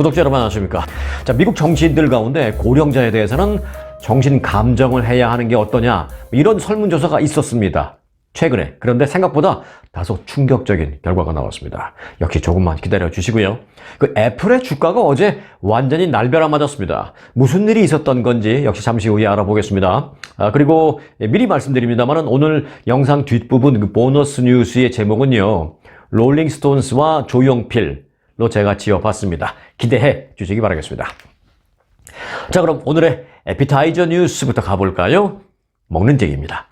구독자 여러분 안녕하십니까. 자, 미국 정치인들 가운데 고령자에 대해서는 정신 감정을 해야 하는 게 어떠냐 이런 설문조사가 있었습니다. 최근에 그런데 생각보다 다소 충격적인 결과가 나왔습니다. 역시 조금만 기다려 주시고요. 그 애플의 주가가 어제 완전히 날벼락 맞았습니다. 무슨 일이 있었던 건지 역시 잠시 후에 알아보겠습니다. 아, 그리고 미리 말씀드립니다만은 오늘 영상 뒷부분 그 보너스 뉴스의 제목은요. 롤링스톤스와 조용필 로 제가 지어봤습니다. 기대해 주시기 바라겠습니다. 자, 그럼 오늘의 에피타이저 뉴스부터 가볼까요? 먹는 얘기입니다.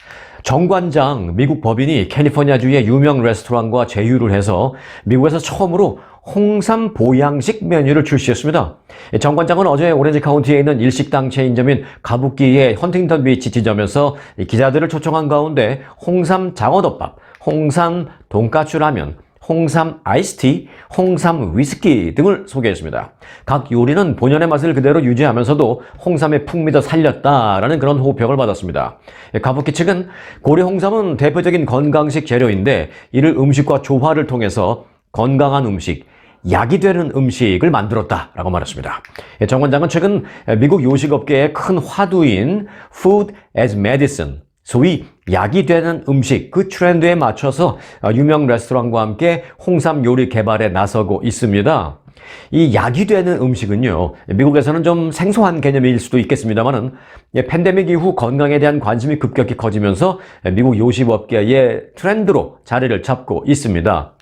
정관장 미국 법인이 캘리포니아주의 유명 레스토랑과 제휴를 해서 미국에서 처음으로 홍삼 보양식 메뉴를 출시했습니다. 정관장은 어제 오렌지 카운티에 있는 일식당 체인점인 가부키의 헌팅턴 비치 지점에서 기자들을 초청한 가운데 홍삼 장어덮밥, 홍삼 돈가츠 라면, 홍삼 아이스티, 홍삼 위스키 등을 소개했습니다. 각 요리는 본연의 맛을 그대로 유지하면서도 홍삼의 풍미도 살렸다라는 그런 호평을 받았습니다. 가부키 측은 고래 홍삼은 대표적인 건강식 재료인데 이를 음식과 조화를 통해서 건강한 음식, 약이 되는 음식을 만들었다라고 말했습니다. 정 원장은 최근 미국 요식업계의 큰 화두인 Food as Medicine, 소위 약이 되는 음식 그 트렌드에 맞춰서 유명 레스토랑과 함께 홍삼 요리 개발에 나서고 있습니다. 이 약이 되는 음식은요, 미국에서는 좀 생소한 개념일 수도 있겠습니다만은, 팬데믹 이후 건강에 대한 관심이 급격히 커지면서 미국 요식업계의 트렌드로 자리를 잡고 있습니다.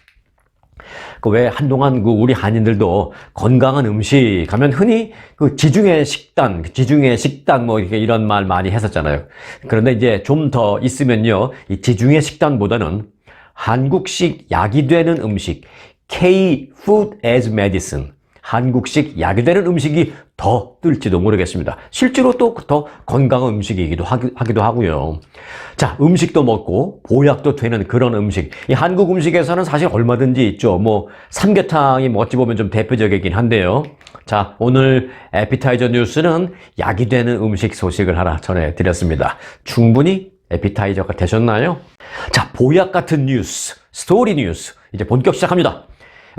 그 왜 한동안 그 우리 한인들도 건강한 음식 하면 흔히 그 지중해 식단, 그 지중해 식단 뭐 이렇게 이런 말 많이 했었잖아요. 그런데 이제 좀 더 있으면요, 이 지중해 식단보다는 한국식 약이 되는 음식, K Food as Medicine, 한국식 약이 되는 음식이 더 뜰지도 모르겠습니다. 실제로 또 더 건강한 음식이기도 하기도 하고요. 자, 음식도 먹고 보약도 되는 그런 음식. 이 한국 음식에서는 사실 얼마든지 있죠. 뭐 삼계탕이 뭐 어찌 보면 좀 대표적이긴 한데요. 자, 오늘 에피타이저 뉴스는 약이 되는 음식 소식을 하나 전해드렸습니다. 충분히 에피타이저가 되셨나요? 자, 보약 같은 뉴스, 스토리 뉴스 이제 본격 시작합니다.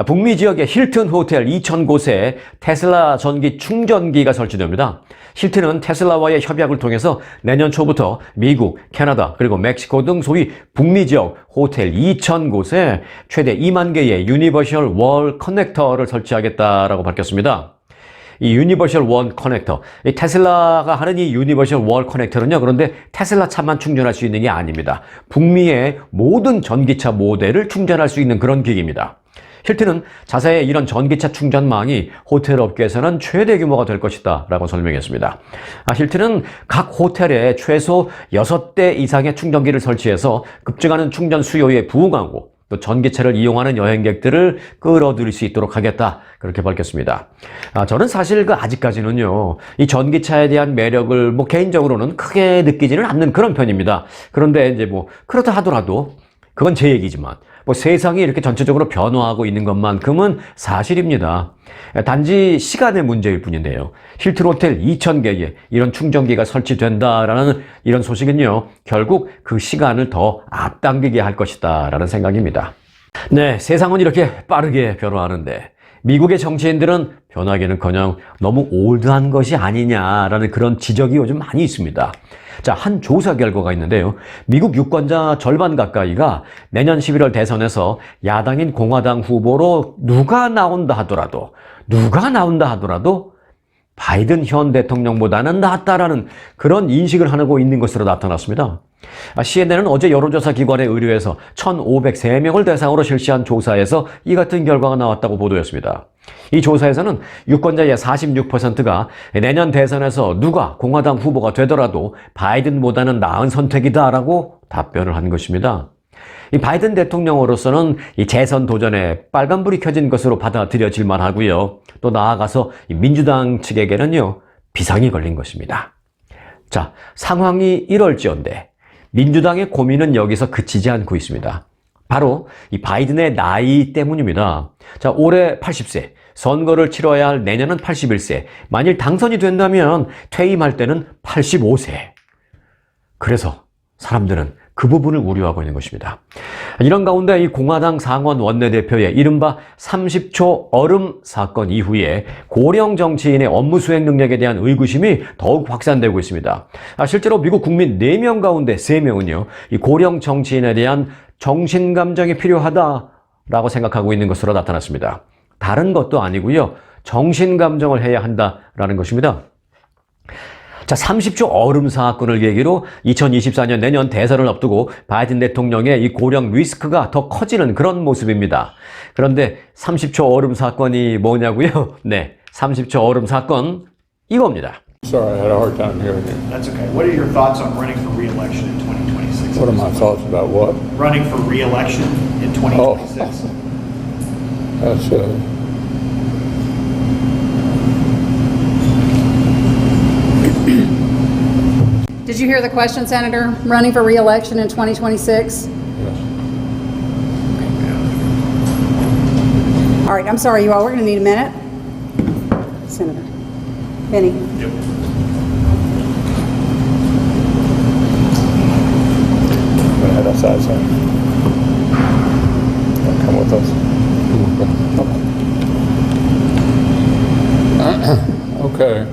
북미 지역의 힐튼 호텔 2,000곳에 테슬라 전기 충전기가 설치됩니다. 힐튼은 테슬라와의 협약을 통해서 내년 초부터 미국, 캐나다, 그리고 멕시코 등 소위 북미 지역 호텔 2,000곳에 최대 2만 개의 유니버셜 월 커넥터를 설치하겠다라고 밝혔습니다. 이 유니버셜 원 커넥터. 이 테슬라가 하는 이 유니버셜 월 커넥터는요. 그런데 테슬라 차만 충전할 수 있는 게 아닙니다. 북미의 모든 전기차 모델을 충전할 수 있는 그런 기기입니다. 힐튼은 자세히 이런 전기차 충전망이 호텔 업계에서는 최대 규모가 될 것이다 라고 설명했습니다. 아, 힐튼은 각 호텔에 최소 6대 이상의 충전기를 설치해서 급증하는 충전 수요에 부응하고 또 전기차를 이용하는 여행객들을 끌어들일 수 있도록 하겠다 그렇게 밝혔습니다. 아, 저는 사실 그 아직까지는요 이 전기차에 대한 매력을 뭐 개인적으로는 크게 느끼지는 않는 그런 편입니다. 그런데 이제 뭐 그렇다 하더라도 그건 제 얘기지만 뭐 세상이 이렇게 전체적으로 변화하고 있는 것만큼은 사실입니다. 단지 시간의 문제일 뿐인데요. 힐튼 호텔 2,000개에 이런 충전기가 설치된다라는 이런 소식은요. 결국 그 시간을 더 앞당기게 할 것이다 라는 생각입니다. 네, 세상은 이렇게 빠르게 변화하는데 미국의 정치인들은 변하기는커녕 너무 올드한 것이 아니냐라는 그런 지적이 요즘 많이 있습니다. 자, 한 조사 결과가 있는데요. 미국 유권자 절반 가까이가 내년 11월 대선에서 야당인 공화당 후보로 누가 나온다 하더라도, 누가 나온다 하더라도 바이든 현 대통령보다는 낫다라는 그런 인식을 하고 있는 것으로 나타났습니다. CNN은 어제 여론조사 기관에 의뢰해서 1,503명을 대상으로 실시한 조사에서 이 같은 결과가 나왔다고 보도했습니다. 이 조사에서는 유권자의 46%가 내년 대선에서 누가 공화당 후보가 되더라도 바이든보다는 나은 선택이다라고 답변을 한 것입니다. 이 바이든 대통령으로서는 이 재선 도전에 빨간불이 켜진 것으로 받아들여질 만하고요. 또 나아가서 민주당 측에게는요 비상이 걸린 것입니다. 자 상황이 이럴지언데 민주당의 고민은 여기서 그치지 않고 있습니다. 바로 이 바이든의 나이 때문입니다. 자, 올해 80세, 선거를 치러야 할 내년은 81세, 만일 당선이 된다면 퇴임할 때는 85세. 그래서 사람들은 그 부분을 우려하고 있는 것입니다. 이런 가운데 이 공화당 상원 원내대표의 이른바 30초 얼음 사건 이후에 고령 정치인의 업무 수행 능력에 대한 의구심이 더욱 확산되고 있습니다. 아, 실제로 미국 국민 4명 가운데 3명은요, 이 고령 정치인에 대한 정신 감정이 필요하다라고 생각하고 있는 것으로 나타났습니다. 다른 것도 아니고요. 정신 감정을 해야 한다라는 것입니다. 자, 30조 얼음 사건을 계기로 2024년 내년 대선을 앞두고 바이든 대통령의 이 고령 리스크가 더 커지는 그런 모습입니다. 그런데 30초 얼음 사건이 뭐냐고요? 네, 30초 얼음 사건 이겁니다. Sorry, I had a hard time hearing you. That's okay. What are your thoughts on running for reelection in 2026? What are my thoughts about what? Running for reelection in 2026. That's, uh, Did you hear the question, Senator? Running for reelection in 2026? yes. All right, I'm sorry, you all, we're going to need a minute. Senator. Benny. Gonna head outside, so. Come with us. Okay.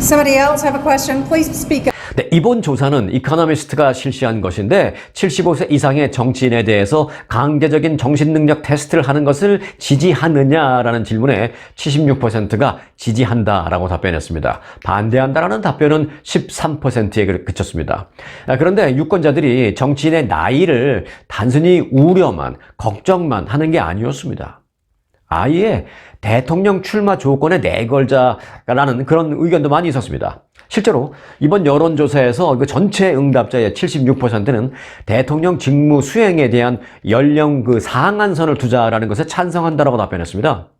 Somebody else have a question? Please speak up. 네, 이번 조사는 이코노미스트가 실시한 것인데 75세 이상의 정치인에 대해서 강제적인 정신능력 테스트를 하는 것을 지지하느냐라는 질문에 76%가 지지한다라고 답변했습니다. 반대한다라는 답변은 13%에 그쳤습니다. 아, 그런데 유권자들이 정치인의 나이를 단순히 우려만, 걱정만 하는 게 아니었습니다. 아예 대통령 출마 조건에 내걸자라는 그런 의견도 많이 있었습니다. 실제로 이번 여론조사에서 그 전체 응답자의 76%는 대통령 직무 수행에 대한 연령 그 상한선을 두자라는 것에 찬성한다라고 답변했습니다.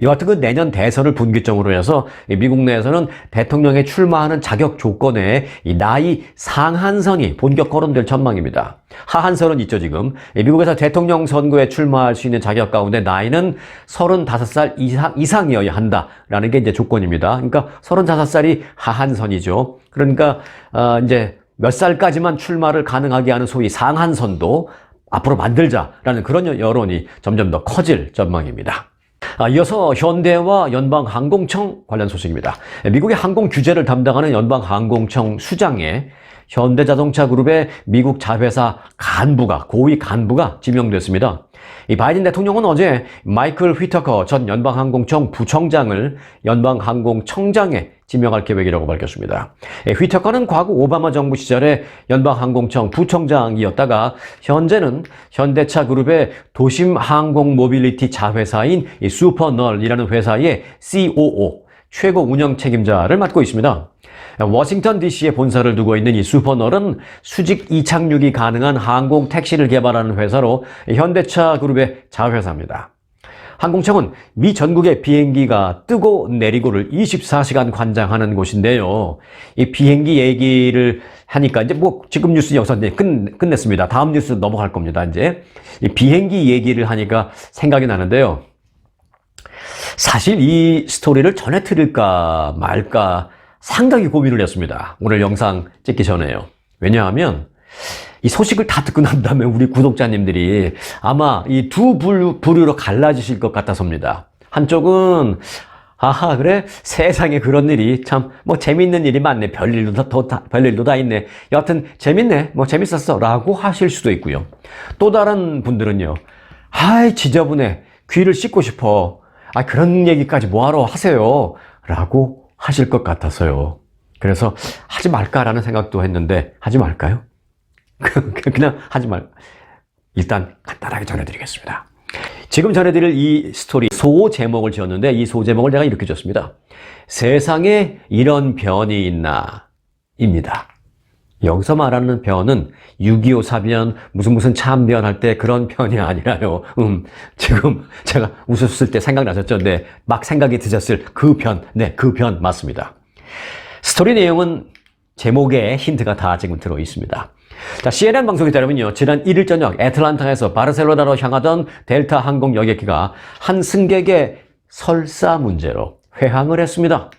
이와 같은 그 내년 대선을 분기점으로 해서 이 미국 내에서는 대통령에 출마하는 자격 조건에 이 나이 상한선이 본격 거론될 전망입니다. 하한선은 있죠, 지금. 이 미국에서 대통령 선거에 출마할 수 있는 자격 가운데 나이는 35살 이상, 이상이어야 한다라는 게 이제 조건입니다. 그러니까 35살이 하한선이죠. 그러니까, 어, 이제 몇 살까지만 출마를 가능하게 하는 소위 상한선도 앞으로 만들자라는 그런 여론이 점점 더 커질 전망입니다. 아, 이어서 현대와 연방항공청 관련 소식입니다. 미국의 항공 규제를 담당하는 연방항공청 수장에 현대자동차 그룹의 미국 자회사 간부가 고위 간부가 지명됐습니다. 이 바이든 대통령은 어제 마이클 휘터커 전 연방항공청 부청장을 연방항공청장에 지명할 계획이라고 밝혔습니다. 예, 휘터커는 과거 오바마 정부 시절에 연방항공청 부청장이었다가 현재는 현대차 그룹의 도심 항공 모빌리티 자회사인 이 슈퍼널이라는 회사의 COO 최고 운영 책임자를 맡고 있습니다. 워싱턴 DC에 본사를 두고 있는 이 슈퍼널은 수직 이착륙이 가능한 항공 택시를 개발하는 회사로 현대차 그룹의 자회사입니다. 항공청은 미 전국의 비행기가 뜨고 내리고를 24시간 관장하는 곳인데요. 이 비행기 얘기를 하니까 이제 뭐 지금 뉴스 여기서 이제 끝, 끝냈습니다. 다음 뉴스 넘어갈 겁니다. 이제 이 비행기 얘기를 하니까 생각이 나는데요. 사실 이 스토리를 전해 드릴까 말까 상당히 고민을 했습니다. 오늘 영상 찍기 전에요. 왜냐하면 이 소식을 다 듣고 난 다음에 우리 구독자님들이 아마 이두 부류로 갈라지실 것 같아서입니다. 한쪽은 아하 그래? 세상에 그런 일이 참 뭐 재밌는 일이 많네. 별일도 다, 더, 다, 별일도 다 있네. 여하튼 재밌네. 뭐 재밌었어. 라고 하실 수도 있고요. 또 다른 분들은요. 아이 지저분해. 귀를 씻고 싶어. 아 그런 얘기까지 뭐하러 하세요? 라고 하실 것 같아서요 그래서 하지 말까라는 생각도 했는데 하지 말까요? 그냥 하지 말. 일단 간단하게 전해드리겠습니다. 지금 전해드릴 이 스토리 소 제목을 지었는데 이 소 제목을 내가 이렇게 지었습니다. 세상에 이런 변이 있나? 입니다. 여기서 말하는 변은 6.25 사변, 무슨 무슨 참변 할 때 그런 변이 아니라요. 음, 지금 제가 웃었을 때 생각나셨죠? 네. 막 생각이 드셨을 그 변. 네, 그 변 맞습니다. 스토리 내용은 제목에 힌트가 다 지금 들어 있습니다. 자, CNN 방송에 따르면요. 지난 1일 저녁 애틀란타에서 바르셀로나로 향하던 델타 항공 여객기가 한 승객의 설사 문제로 회항을 했습니다.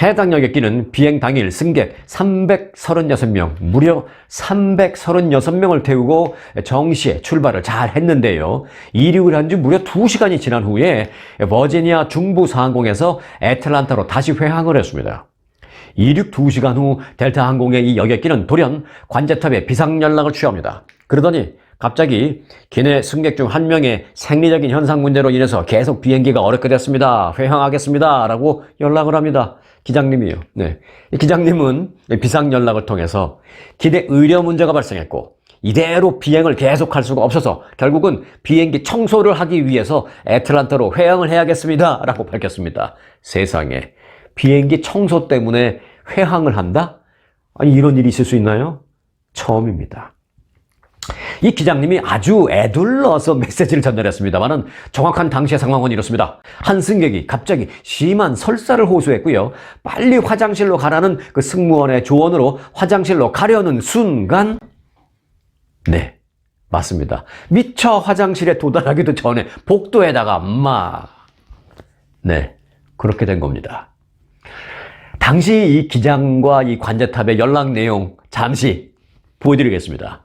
해당 여객기는 비행 당일 승객 336명, 무려 336명을 태우고 정시에 출발을 잘 했는데요. 이륙을 한 지 무려 2시간이 지난 후에 버지니아 중부 상공에서 애틀란타로 다시 회항을 했습니다. 이륙 2시간 후 델타 항공의 이 여객기는 돌연 관제탑에 비상 연락을 취합니다. 그러더니 갑자기 기내 승객 중 한 명의 생리적인 현상 문제로 인해서 계속 비행기가 어렵게 됐습니다. 회항하겠습니다. 라고 연락을 합니다. 기장님이요. 네. 이 기장님은 비상 연락을 통해서 기내 의료 문제가 발생했고 이대로 비행을 계속할 수가 없어서 결국은 비행기 청소를 하기 위해서 애틀란타로 회항을 해야겠습니다. 라고 밝혔습니다. 세상에 비행기 청소 때문에 회항을 한다? 아니 이런 일이 있을 수 있나요? 처음입니다. 이 기장님이 아주 애둘러서 메시지를 전달했습니다만은 정확한 당시의 상황은 이렇습니다. 한 승객이 갑자기 심한 설사를 호소했고요. 빨리 화장실로 가라는 그 승무원의 조언으로 화장실로 가려는 순간 네, 맞습니다. 미처 화장실에 도달하기도 전에 복도에다가 막 네, 그렇게 된 겁니다. 당시 이 기장과 이 관제탑의 연락 내용 잠시 보여드리겠습니다.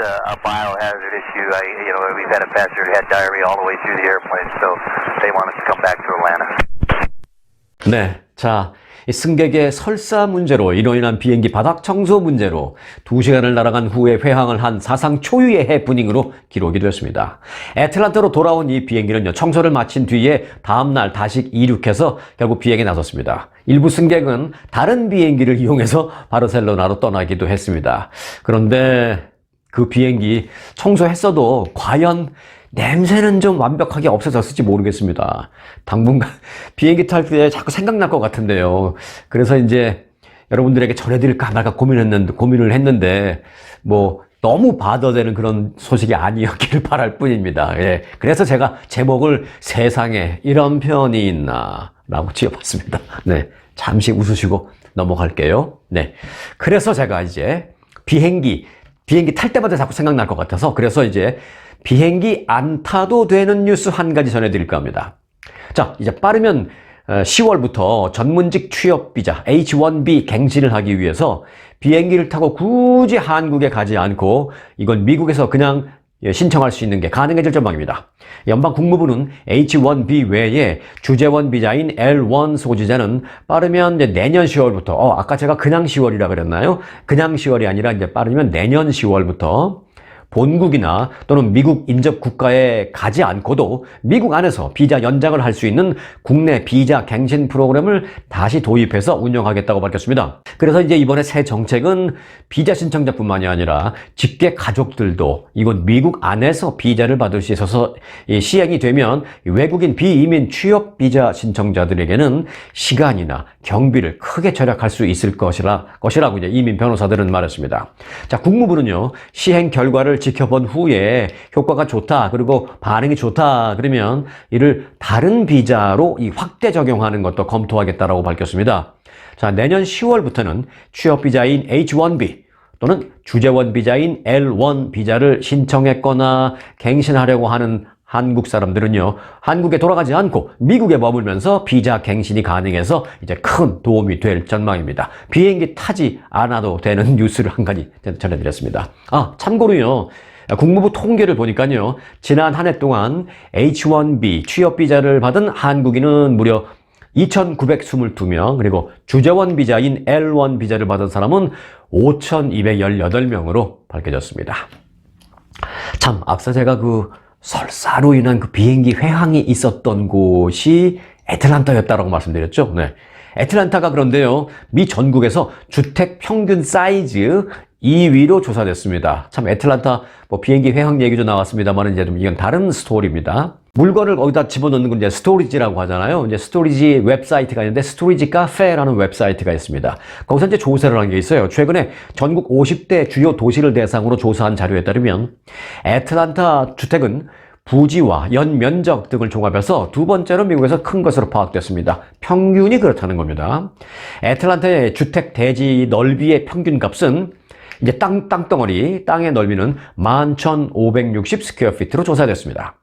Just a, biohazard issue. I, you know, we've had a passenger had diarrhea all the way through the airplane, so they want us to come back to Atlanta. 네. 자, 이 승객의 설사 문제로 이로 인한 비행기 바닥 청소 문제로 두시간을 날아간 후에 회항을 한 사상 초유의 해프닝으로 기록이 되었습니다. 애틀란타로 돌아온 이 비행기는요, 청소를 마친 뒤에 다음날 다시 이륙해서 결국 비행에 나섰습니다. 일부 승객은 다른 비행기를 이용해서 바르셀로나로 떠나기도 했습니다. 그런데 그 비행기 청소했어도 과연 냄새는 좀 완벽하게 없어졌을지 모르겠습니다. 당분간 비행기 탈 때 자꾸 생각날 것 같은데요. 그래서 이제 여러분들에게 전해드릴까 말까 고민했는데, 고민을 했는데, 뭐, 너무 바더되는 그런 소식이 아니었기를 바랄 뿐입니다. 예. 그래서 제가 제목을 세상에 이런 편이 있나, 라고 지어봤습니다. 네. 잠시 웃으시고 넘어갈게요. 네. 그래서 제가 이제 비행기, 비행기 탈 때마다 자꾸 생각날 것 같아서 그래서 이제 비행기 안 타도 되는 뉴스 한 가지 전해드릴까 합니다. 자, 이제 빠르면 10월부터 전문직 취업 비자 H1B 갱신을 하기 위해서 비행기를 타고 굳이 한국에 가지 않고 이건 미국에서 그냥 예, 신청할 수 있는 게 가능해질 전망입니다. 연방 국무부는 H1B 외에 주재원 비자인 L1 소지자는 빠르면 내년 10월부터 어, 아까 제가 그냥 10월이라 그랬나요? 그냥 10월이 아니라 이제 빠르면 내년 10월부터 본국이나 또는 미국 인접 국가에 가지 않고도 미국 안에서 비자 연장을 할 수 있는 국내 비자 갱신 프로그램을 다시 도입해서 운영하겠다고 밝혔습니다. 그래서 이제 이번에 새 정책은 비자 신청자뿐만이 아니라 직계 가족들도 이곳 미국 안에서 비자를 받을 수 있어서 이 시행이 되면 외국인 비이민 취업 비자 신청자들에게는 시간이나 경비를 크게 절약할 수 있을 것이라, 것이라고 이제 이민 변호사들은 말했습니다. 자, 국무부는요, 시행 결과를 지켜본 후에 효과가 좋다, 그리고 반응이 좋다, 그러면 이를 다른 비자로 이 확대 적용하는 것도 검토하겠다라고 밝혔습니다. 자, 내년 10월부터는 취업 비자인 H1B 또는 주재원 비자인 L1 비자를 신청했거나 갱신하려고 하는 한국 사람들은요, 한국에 돌아가지 않고 미국에 머물면서 비자 갱신이 가능해서 이제 큰 도움이 될 전망입니다. 비행기 타지 않아도 되는 뉴스를 한 가지 전해드렸습니다. 아, 참고로요, 국무부 통계를 보니까요, 지난 한 해 동안 H1B 취업 비자를 받은 한국인은 무려 2,922명, 그리고 주재원 비자인 L1 비자를 받은 사람은 5,218명으로 밝혀졌습니다. 참, 앞서 제가 그 설사로 인한 그 비행기 회항이 있었던 곳이 애틀란타였다라고 말씀드렸죠. 네. 애틀란타가 그런데요, 미 전국에서 주택 평균 사이즈 2위로 조사됐습니다. 참 애틀란타 뭐 비행기 회항 얘기도 나왔습니다만 이제 좀 이건 다른 스토리입니다. 물건을 거기다 집어넣는 건 이제 스토리지라고 하잖아요. 이제 스토리지 웹사이트가 있는데 스토리지 카페라는 웹사이트가 있습니다. 거기서 이제 조사를 한 게 있어요. 최근에 전국 50대 주요 도시를 대상으로 조사한 자료에 따르면 애틀란타 주택은 부지와 연면적 등을 종합해서 두 번째로 미국에서 큰 것으로 파악됐습니다. 평균이 그렇다는 겁니다. 애틀란타의 주택 대지 넓이의 평균 값은 이제 땅, 땅덩어리, 땅의 넓이는 11,560 스퀘어 피트로 조사됐습니다.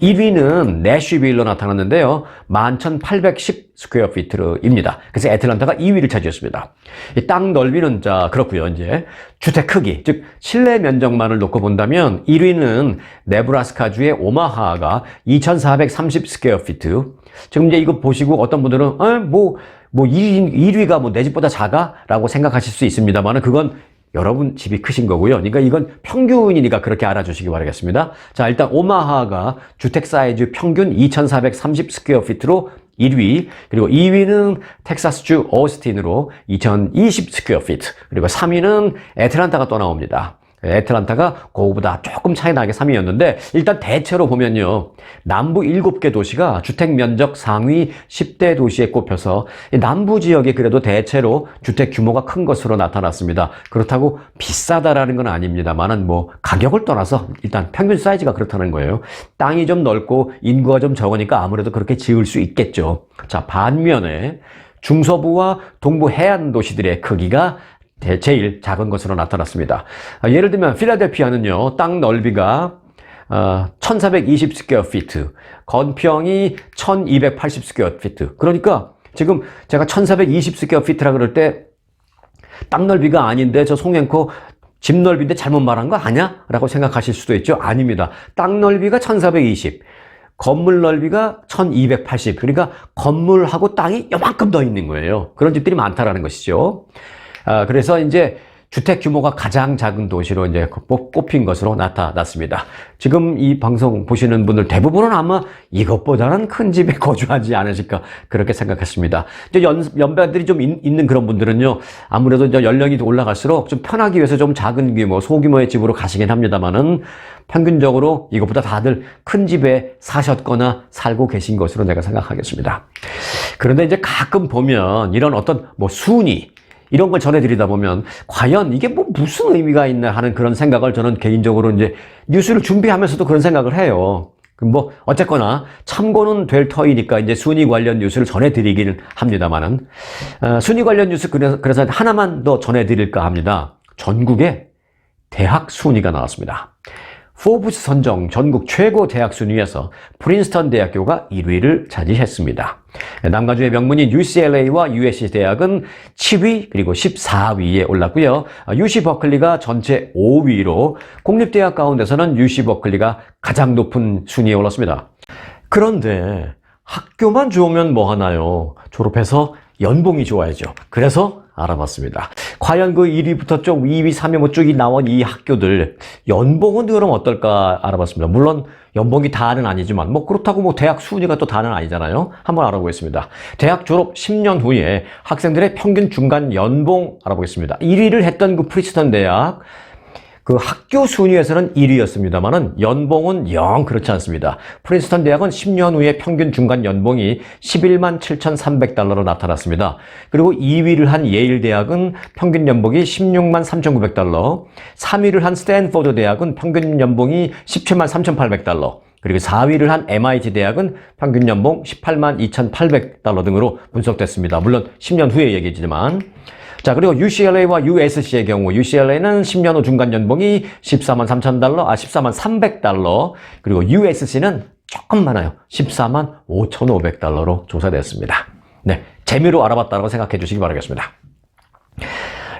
1위는 내쉬빌로 나타났는데요. 11,810 스퀘어 피트입니다. 그래서 애틀란타가 2위를 차지했습니다. 이땅 넓이는 자 그렇고요. 이제 주택 크기, 즉 실내 면적만을 놓고 본다면 1위는 네브라스카주의 오마하가 2,430 스퀘어 피트. 지금 이제 이거 보시고 어떤 분들은 어, 뭐, 뭐 1위, 1위가 뭐 내 집보다 작아? 라고 생각하실 수 있습니다만 그건 여러분 집이 크신 거고요. 그러니까 이건 평균이니까 그렇게 알아주시기 바라겠습니다. 자, 일단 오마하가 주택 사이즈 평균 2,430 스퀘어 피트로 1위, 그리고 2위는 텍사스주 오스틴으로 2,020 스퀘어 피트, 그리고 3위는 애틀란타가 또 나옵니다. 애틀란타가 그거보다 조금 차이 나게 3위였는데 일단 대체로 보면요. 남부 7개 도시가 주택 면적 상위 10대 도시에 꼽혀서 이 남부 지역이 그래도 대체로 주택 규모가 큰 것으로 나타났습니다. 그렇다고 비싸다라는 건 아닙니다만은 뭐 가격을 떠나서 일단 평균 사이즈가 그렇다는 거예요. 땅이 좀 넓고 인구가 좀 적으니까 아무래도 그렇게 지을 수 있겠죠. 자, 반면에 중서부와 동부 해안 도시들의 크기가 대- 제일 작은 것으로 나타났습니다. 아, 예를 들면 필라델피아는요, 땅 넓이가 어, 1420 스퀘어 피트, 건평이 1280 스퀘어 피트. 그러니까 지금 제가 1420 스퀘어 피트라 그럴 때 땅 넓이가 아닌데 저 송앵코 집 넓이인데 잘못 말한 거 아니야? 라고 생각하실 수도 있죠. 아닙니다. 땅 넓이가 1420. 건물 넓이가 1280. 그러니까 건물하고 땅이 요만큼 더 있는 거예요. 그런 집들이 많다라는 것이죠. 아, 그래서 이제 주택 규모가 가장 작은 도시로 이제 꼽- 꼽힌 것으로 나타났습니다. 지금 이 방송 보시는 분들 대부분은 아마 이것보다는 큰 집에 거주하지 않으실까 그렇게 생각했습니다. 이제 연, 연배들이 좀 있, 는 그런 분들은요, 아무래도 이제 연령이 올라갈수록 좀 편하기 위해서 좀 작은 규모, 소규모의 집으로 가시긴 합니다만은 평균적으로 이것보다 다들 큰 집에 사셨거나 살고 계신 것으로 내가 생각하겠습니다. 그런데 이제 가끔 보면 이런 어떤 뭐 순위, 이런 걸 전해드리다 보면 과연 이게 뭐 무슨 의미가 있나 하는 그런 생각을 저는 개인적으로 이제 뉴스를 준비하면서도 그런 생각을 해요. 뭐 어쨌거나 참고는 될 터이니까 이제 순위 관련 뉴스를 전해드리기는 합니다만은 어, 순위 관련 뉴스 그래서, 그래서 하나만 더 전해드릴까 합니다. 전국에 대학 순위가 나왔습니다. 포브스 선정 전국 최고 대학 순위에서 프린스턴 대학교가 1위를 차지했습니다. 남가주의 명문인 UCLA와 USC 대학은 7위 그리고 14위에 올랐고요. UC 버클리가 전체 5위로 공립대학 가운데서는 UC 버클리가 가장 높은 순위에 올랐습니다. 그런데 학교만 좋으면 뭐 하나요? 졸업해서 연봉이 좋아야죠. 그래서 알아봤습니다. 과연 그 1위부터 쭉 2위, 3위 뭐쭉 나온 이 학교들 연봉은 그럼 어떨까 알아봤습니다. 물론 연봉이 다는 아니지만 뭐 그렇다고 뭐 대학 순위가 또 다는 아니잖아요. 한번 알아보겠습니다. 대학 졸업 10년 후에 학생들의 평균 중간 연봉 알아보겠습니다. 1위를 했던 그 프리스턴 대학 그 학교 순위에서는 1위였습니다만은 연봉은 영 그렇지 않습니다. 프린스턴 대학은 10년 후에 평균 중간 연봉이 11만 7,300달러로 나타났습니다. 그리고 2위를 한 예일 대학은 평균 연봉이 16만 3,900달러, 3위를 한 스탠포드 대학은 평균 연봉이 17만 3,800달러, 그리고 4위를 한 MIT 대학은 평균 연봉 18만 2,800달러 등으로 분석됐습니다. 물론 10년 후의 얘기지만 자, 그리고 UCLA와 USC의 경우, UCLA는 10년 후 중간 연봉이 14만 3천 달러, 아, 14만 300달러, 그리고 USC는 조금 많아요. 14만 5,500달러로 조사됐습니다. 네. 재미로 알아봤다고 생각해 주시기 바라겠습니다.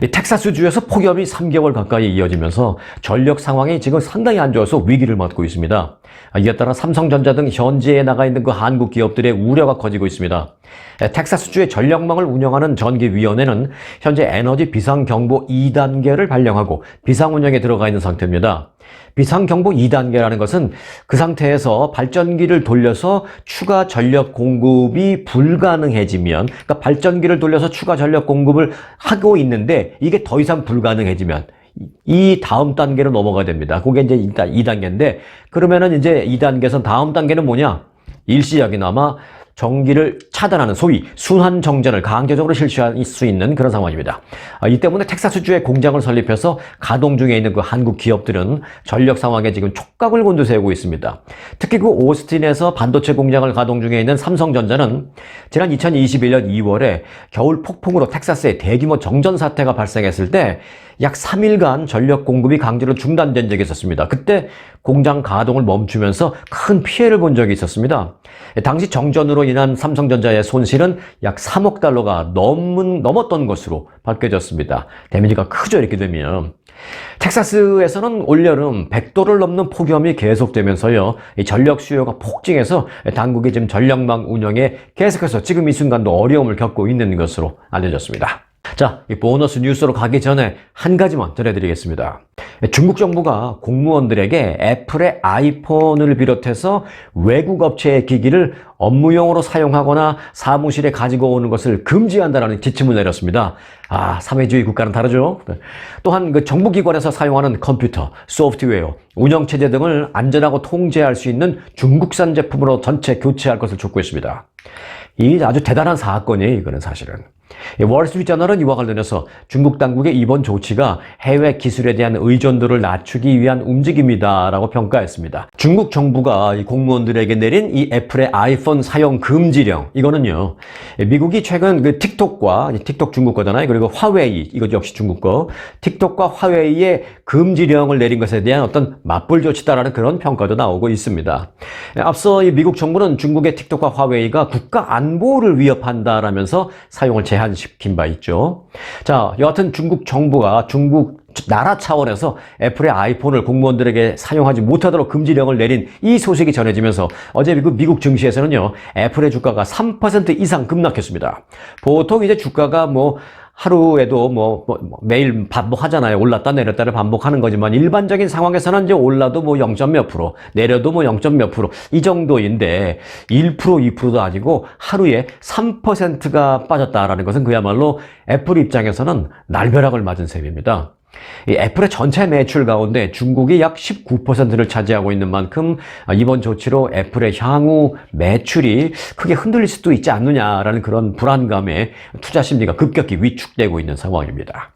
이 텍사스주에서 폭염이 3개월 가까이 이어지면서 전력 상황이 지금 상당히 안 좋아서 위기를 맞고 있습니다. 아, 이에 따라 삼성전자 등 현지에 나가 있는 그 한국 기업들의 우려가 커지고 있습니다. 에, 텍사스주의 전력망을 운영하는 전기위원회는 현재 에너지 비상경보 2단계를 발령하고 비상운영에 들어가 있는 상태입니다. 비상경보 2단계라는 것은 그 상태에서 발전기를 돌려서 추가 전력 공급이 불가능해지면, 그러니까 발전기를 돌려서 추가 전력 공급을 하고 있는데 이게 더 이상 불가능해지면 이 다음 단계로 넘어가야 됩니다. 그게 이제 일단 2단계인데 그러면은 이제 2단계에서 다음 단계는 뭐냐? 일시적이나마 전기를 차단하는 소위 순환 정전을 강제적으로 실시할 수 있는 그런 상황입니다. 아, 이 때문에 텍사스주에 공장을 설립해서 가동 중에 있는 그 한국 기업들은 전력 상황에 지금 촉각을 곤두세우고 있습니다. 특히 그 오스틴에서 반도체 공장을 가동 중에 있는 삼성전자는 지난 2021년 2월에 겨울 폭풍으로 텍사스에 대규모 정전 사태가 발생했을 때 약 3일간 전력 공급이 강제로 중단된 적이 있었습니다. 그때 공장 가동을 멈추면서 큰 피해를 본 적이 있었습니다. 당시 정전으로 인한 삼성전자의 손실은 약 3억 달러가 넘은, 넘었던 것으로 밝혀졌습니다. 데미지가 크죠, 이렇게 되면. 텍사스에서는 올여름 100도를 넘는 폭염이 계속되면서요, 이 전력 수요가 폭증해서 당국이 지금 전력망 운영에 계속해서 지금 이 순간도 어려움을 겪고 있는 것으로 알려졌습니다. 자, 이 보너스 뉴스로 가기 전에 한 가지만 전해드리겠습니다. 중국 정부가 공무원들에게 애플의 아이폰을 비롯해서 외국 업체의 기기를 업무용으로 사용하거나 사무실에 가지고 오는 것을 금지한다는 지침을 내렸습니다. 아, 사회주의 국가는 다르죠. 네. 또한 그 정부기관에서 사용하는 컴퓨터, 소프트웨어, 운영체제 등을 안전하고 통제할 수 있는 중국산 제품으로 전체 교체할 것을 촉구했습니다. 이 아주 대단한 사건이에요, 이거는 사실은. 이 월스트리트저널은 이와 관련해서 중국 당국의 이번 조치가 해외 기술에 대한 의존도를 낮추기 위한 움직임이다라고 평가했습니다. 중국 정부가 이 공무원들에게 내린 이 애플의 아이폰 사용 금지령 이거는요. 미국이 최근 그 틱톡과 틱톡 중국 거잖아요. 그리고 화웨이 이거 역시 중국 거 틱톡과 화웨이의 금지령을 내린 것에 대한 어떤 맞불 조치다라는 그런 평가도 나오고 있습니다. 앞서 이 미국 정부는 중국의 틱톡과 화웨이가 국가 안보를 위협한다라면서 사용을 제한 시킨 바 있죠. 자, 여하튼 중국 정부가 중국 나라 차원에서 애플의 아이폰을 공무원들에게 사용하지 못하도록 금지령을 내린 이 소식이 전해지면서 어제 미국, 미국 증시에서는요, 애플의 주가가 3% 이상 급락했습니다. 보통 이제 주가가 뭐, 하루에도 뭐, 뭐, 뭐 매일 반복하잖아요. 올랐다 내렸다를 반복하는 거지만 일반적인 상황에서는 이제 올라도 뭐 0. 몇 프로, 내려도 뭐 0. 몇 프로 이 정도인데 1% 2%도 아니고 하루에 3%가 빠졌다라는 것은 그야말로 애플 입장에서는 날벼락을 맞은 셈입니다. 이 애플의 전체 매출 가운데 중국이 약 19%를 차지하고 있는 만큼 이번 조치로 애플의 향후 매출이 크게 흔들릴 수도 있지 않느냐라는 그런 불안감에 투자 심리가 급격히 위축되고 있는 상황입니다.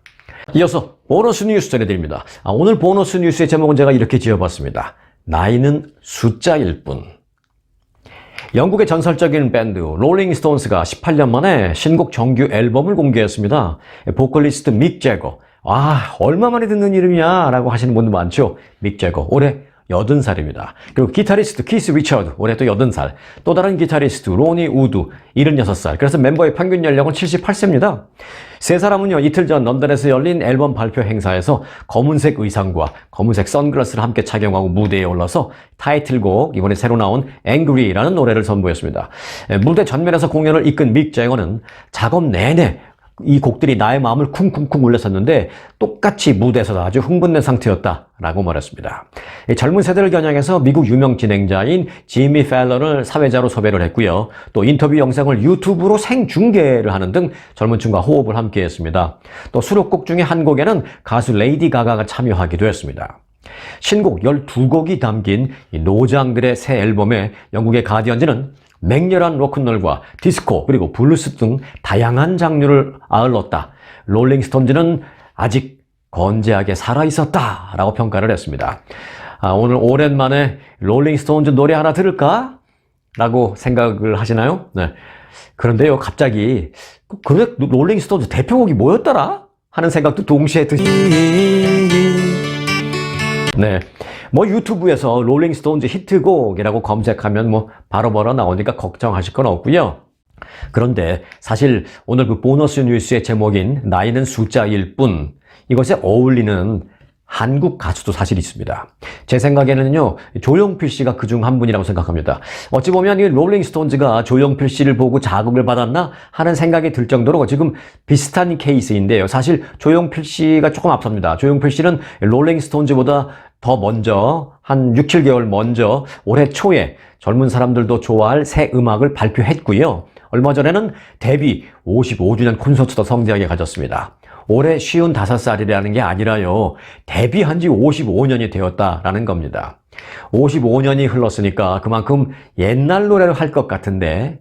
이어서 보너스 뉴스 전해드립니다. 아, 오늘 보너스 뉴스의 제목은 제가 이렇게 지어봤습니다. 나이는 숫자일 뿐. 영국의 전설적인 밴드 롤링스톤스가 18년 만에 신곡 정규 앨범을 공개했습니다. 보컬리스트 믹 제거. 와, 얼마 만에 듣는 이름이야? 라고 하시는 분들 많죠? 믹 제거. 올해 80살입니다. 그리고 기타리스트 키스 리처드, 올해 또 80살. 또 다른 기타리스트 로니 우드, 76살. 그래서 멤버의 평균 연령은 78세입니다. 세 사람은요, 이틀 전 런던에서 열린 앨범 발표 행사에서 검은색 의상과 검은색 선글라스를 함께 착용하고 무대에 올라서 타이틀곡, 이번에 새로 나온 Angry라는 노래를 선보였습니다. 에, 무대 전면에서 공연을 이끈 믹 제거는 작업 내내 이 곡들이 나의 마음을 쿵쿵쿵 울렸었는데 똑같이 무대에서도 아주 흥분된 상태였다 라고 말했습니다. 이 젊은 세대를 겨냥해서 미국 유명 진행자인 지미 펠런을 사회자로 섭외를 했고요. 또 인터뷰 영상을 유튜브로 생중계를 하는 등 젊은 층과 호흡을 함께 했습니다. 또 수록곡 중에 한 곡에는 가수 레이디 가가가 참여하기도 했습니다. 신곡 12곡이 담긴 이 노장들의 새 앨범에 영국의 가디언즈는 맹렬한 로큰롤과 디스코 그리고 블루스 등 다양한 장르를 아울렀다. 롤링스톤즈는 아직 건재하게 살아있었다 라고 평가를 했습니다. 아, 오늘 오랜만에 롤링스톤즈 노래 하나 들을까? 라고 생각을 하시나요? 네. 그런데요, 갑자기, 그 롤링스톤즈 대표곡이 뭐였더라? 하는 생각도 동시에 드시, 네. 뭐 유튜브에서 롤링스톤즈 히트곡이라고 검색하면 뭐 바로 바로 나오니까 걱정하실 건 없고요. 그런데 사실 오늘 그 보너스 뉴스의 제목인 나이는 숫자일 뿐 이것에 어울리는 한국 가수도 사실 있습니다. 제 생각에는요, 조용필 씨가 그 중 한 분이라고 생각합니다. 어찌 보면 이 롤링스톤즈가 조용필 씨를 보고 자극을 받았나 하는 생각이 들 정도로 지금 비슷한 케이스인데요. 사실 조용필 씨가 조금 앞섭니다. 조용필 씨는 롤링스톤즈보다 더 먼저, 한 6, 7개월 먼저 올해 초에 젊은 사람들도 좋아할 새 음악을 발표했고요. 얼마 전에는 데뷔 55주년 콘서트도 성대하게 가졌습니다. 올해 55살이라는 게 아니라요. 데뷔한 지 55년이 되었다라는 겁니다. 55년이 흘렀으니까 그만큼 옛날 노래를 할 것 같은데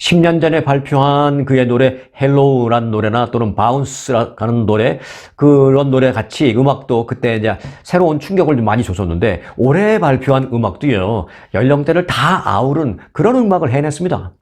10년 전에 발표한 그의 노래 헬로우라는 노래나 또는 바운스라는 노래 그런 노래 같이 음악도 그때 이제 새로운 충격을 좀 많이 줬었는데 올해 발표한 음악도요 연령대를 다 아우른 그런 음악을 해냈습니다.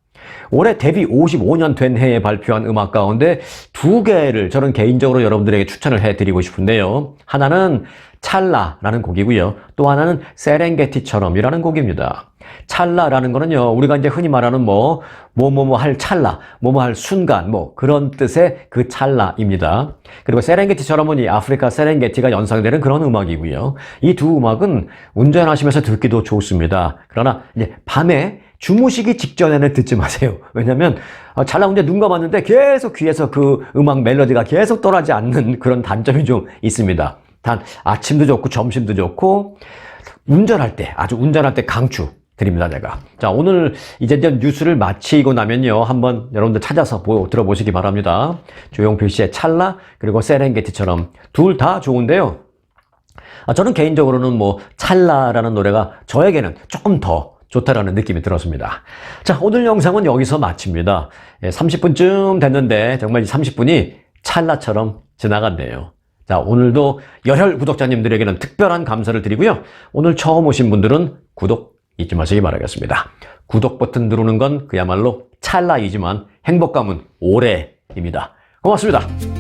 올해 데뷔 55년 된 해에 발표한 음악 가운데 두 개를 저는 개인적으로 여러분들에게 추천을 해드리고 싶은데요. 하나는 찰나라는 곡이고요. 또 하나는 세렝게티처럼이라는 곡입니다. 찰나라는 거는요, 우리가 이제 흔히 말하는 뭐, 뭐뭐뭐 할 찰나, 뭐뭐 할 순간, 뭐 그런 뜻의 그 찰나입니다. 그리고 세렝게티처럼은 이 아프리카 세렝게티가 연상되는 그런 음악이고요. 이 두 음악은 운전하시면서 듣기도 좋습니다. 그러나 이제 밤에 주무시기 직전에는 듣지 마세요. 왜냐면 어, 찰나 혼자 눈 감았는데 계속 귀에서 그 음악 멜로디가 계속 떠나지 않는 그런 단점이 좀 있습니다. 단 아침도 좋고 점심도 좋고 운전할 때 아주 운전할 때 강추 드립니다 제가 자 오늘 이제 이제 뉴스를 마치고 나면요 한번 여러분들 찾아서 보, 들어보시기 바랍니다 조용필 씨의 찰나 그리고 세렝게티처럼 둘 다 좋은데요 아, 저는 개인적으로는 뭐 찰나라는 노래가 저에게는 조금 더 좋다라는 느낌이 들었습니다. 자, 오늘 영상은 여기서 마칩니다. 30분쯤 됐는데 정말 이 30분이 찰나처럼 지나갔네요. 자, 오늘도 열혈 구독자님들에게는 특별한 감사를 드리고요. 오늘 처음 오신 분들은 구독 잊지 마시기 바라겠습니다. 구독 버튼 누르는 건 그야말로 찰나이지만 행복감은 오래입니다. 고맙습니다.